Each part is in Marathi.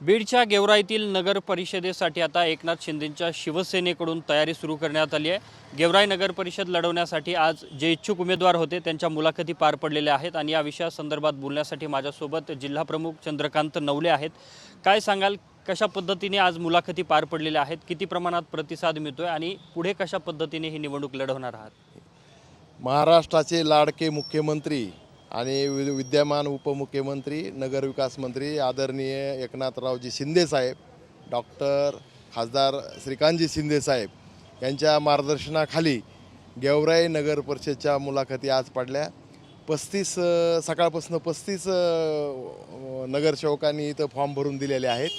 बीडच्या गेवराईतील नगर परिषदेसाठी आता एकनाथ शिंदेंच्या शिवसेनेकडून तयारी सुरू करण्यात आली आहे. गेवराई नगर परिषद लढवण्यासाठी आज जे इच्छुक उमेदवार होते त्यांच्या मुलाखती पार पडलेल्या आहेत आणि या विषयासंदर्भात बोलण्यासाठी माझ्यासोबत जिल्हाप्रमुख चंद्रकांत नवले आहेत. काय सांगाल कशा पद्धतीने आज मुलाखती पार पडलेल्या आहेत? किती प्रमाणात प्रतिसाद मिळतोय आणि पुढे कशा पद्धतीने ही निवडणूक लढवणार आहात? महाराष्ट्राचे लाडके मुख्यमंत्री आणि वि- विद्यमान उपमुख्यमंत्री नगरविकास मंत्री आदरणीय एकनाथरावजी शिंदेसाहेब डॉक्टर खासदार श्रीकांतजी शिंदेसाहेब यांच्या मार्गदर्शनाखाली गेवराई नगर परिषदच्या मुलाखती आज पडल्या. पस्तीस सकाळपासून पस्तीस नगरसेवकांनी इथं फॉर्म भरून दिलेले आहेत.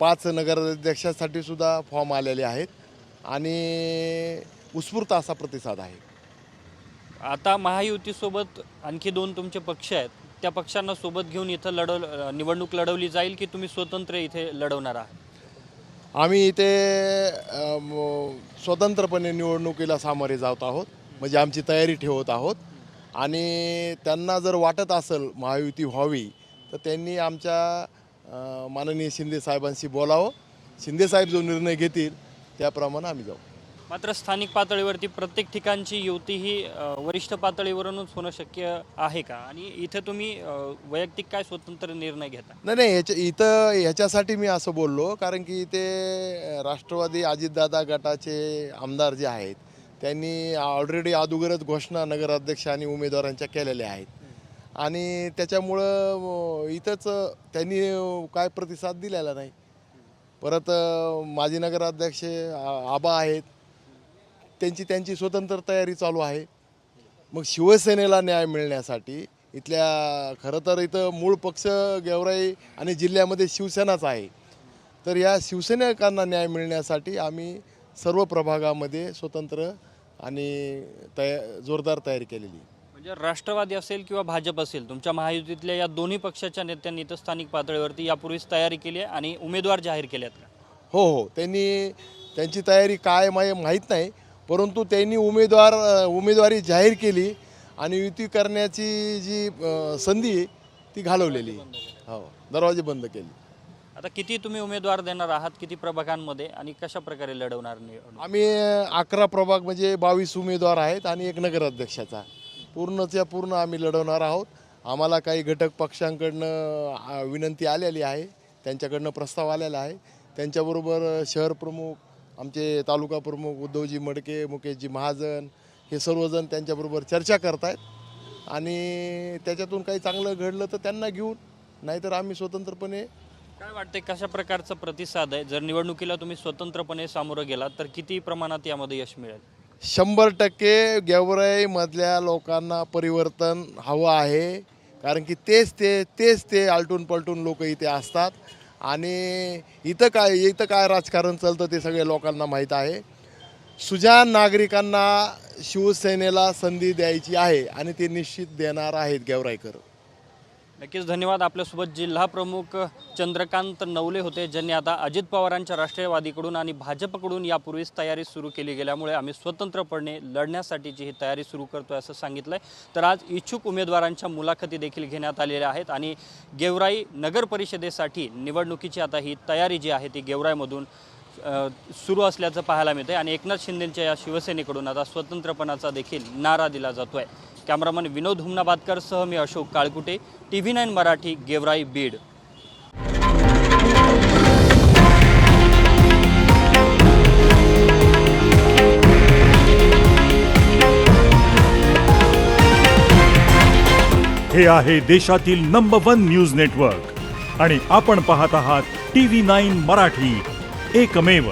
पाच नगराध्यक्षासाठी सुद्धा फॉर्म आलेले आहेत. आणि उत्स्फूर्त असा प्रतिसाद आहे. आता महायुतीसोबत आणखी दोन तुमचे पक्ष आहेत. त्या पक्षांना सोबत घेऊन इथं लढव निवडणूक लढवली जाईल की तुम्ही स्वतंत्र इथे लढवणार आहात? आम्ही इथे स्वतंत्रपणे निवडणुकीला सामोरे जात आहोत. म्हणजे आमची तयारी ठेवत आहोत. आणि त्यांना जर वाटत असेल महायुती व्हावी तर त्यांनी आमच्या माननीय शिंदे साहेबांशी बोलावं. शिंदे साहेब जो निर्णय घेतील त्याप्रमाणे आम्ही जाऊ. मात्र स्थानिक पातळीवरती प्रत्येक ठिकाणची युती ही वरिष्ठ पातळीवरूनच होणं शक्य आहे का? आणि इथं तुम्ही वैयक्तिक काय स्वतंत्र निर्णय घेता? नाही नाही ह्याच्या इथं ह्याच्यासाठी मी असं बोललो कारण की इथे राष्ट्रवादी अजितदादा गटाचे आमदार जे आहेत त्यांनी ऑलरेडी अगोदरच घोषणा नगराध्यक्ष आणि उमेदवारांच्या केलेल्या आहेत. आणि त्याच्यामुळं इथंच त्यांनी काय प्रतिसाद दिलेला नाही. परत माजी नगराध्यक्ष आ- आबा आहेत त्यांची त्यांची स्वतंत्र तयारी चालू आहे. मग शिवसेनेला न्याय मिळण्यासाठी इथल्या खरं तर इथं मूळ पक्ष गेवराई आणि जिल्ह्यामध्ये शिवसेनाच आहे. तर या शिवसैनिकांना न्याय मिळण्यासाठी आम्ही सर्व प्रभागामध्ये स्वतंत्र आणि तया जोरदार तयारी केलेली. म्हणजे राष्ट्रवादी असेल किंवा भाजप असेल तुमच्या महायुतीतल्या या दोन्ही पक्षाच्या नेत्यांनी इथं स्थानिक पातळीवरती यापूर्वीच तयारी केली आहे आणि उमेदवार जाहीर केलेत का? हो हो. त्यांनी त्यांची तयारी काय माही माहीत नाही. परंतु त्यांनी उमेदवार उमेदवारी जाहीर केली आणि युती करण्याची जी संधी ती घालवलेली. हो दरवाजे बंद केले. आता किती तुम्ही उमेदवार देणार आहात? किती प्रभागांमध्ये? आणि कशा प्रकारे लढवणार आम्ही अकरा प्रभाग म्हणजे बावीस उमेदवार आहेत आणि एक नगराध्यक्षाचा. पूर्णच्या पूर्ण आम्ही लढवणार आहोत. आम्हाला काही घटक पक्षांकडनं विनंती आलेली आहे. त्यांच्याकडनं प्रस्ताव आलेला आहे. त्यांच्याबरोबर शहर प्रमुख आमचे तालुका प्रमुख उद्धवजी मडके मुकेशजी महाजन हे सर्वजण त्यांच्याबरोबर चर्चा करत आहेत आणि त्याच्यातून काही चांगलं घडलं तर त्यांना घेऊन नाहीतर आम्ही स्वतंत्रपणे काय वाटतंय कशा प्रकारचा प्रतिसाद आहे? जर निवडणुकीला तुम्ही स्वतंत्रपणे सामोरं गेलात तर किती प्रमाणात यामध्ये यश मिळेल? शंभर टक्के गेवराईमधल्या लोकांना परिवर्तन हवं आहे. कारण की तेच ते तेच ते आलटून पलटून लोक इथे असतात. आणि इथं काय इथं काय राजकारण चालतं ते सगळे लोकांना माहीत आहे. सुजान नागरिकांना शिवसेनेला संधी द्यायची आहे आणि ते निश्चित देणार आहेत गेवराईकर. नक्कीच धन्यवाद. आपल्यासोबत जिल्हा प्रमुख चंद्रकांत नवले होते ज्यांनी आता अजित पवारांच्या राष्ट्रीयवादीकडून आणि भाजपकडून यापूर्वीच तयारी सुरू केली गेल्यामुळे आम्ही स्वतंत्रपणे लढण्यासाठीची ही तयारी सुरू करतोय असं सांगितलंय. तर आज इच्छुक उमेदवारांच्या मुलाखती देखील घेण्यात आलेल्या आहेत आणि गेवराई नगर परिषदेसाठी निवडणुकीची आता ही तयारी जी आहे ती गेवराईमधून सुरू असल्याचं पाहायला मिळतंय. आणि एकनाथ शिंदेंच्या या शिवसेनेकडून आता स्वतंत्रपणाचा देखील नारा दिला जातो आहे कॅमेरामन विनोद हुमनाबादकरसह मी Ashok Kalkute T V nine Marathi Georai Beed. हे आहे देशातील नंबर वन न्यूज नेटवर्क आणि आपण पाहत आहात टी व्ही नाईन मराठी. एकमेव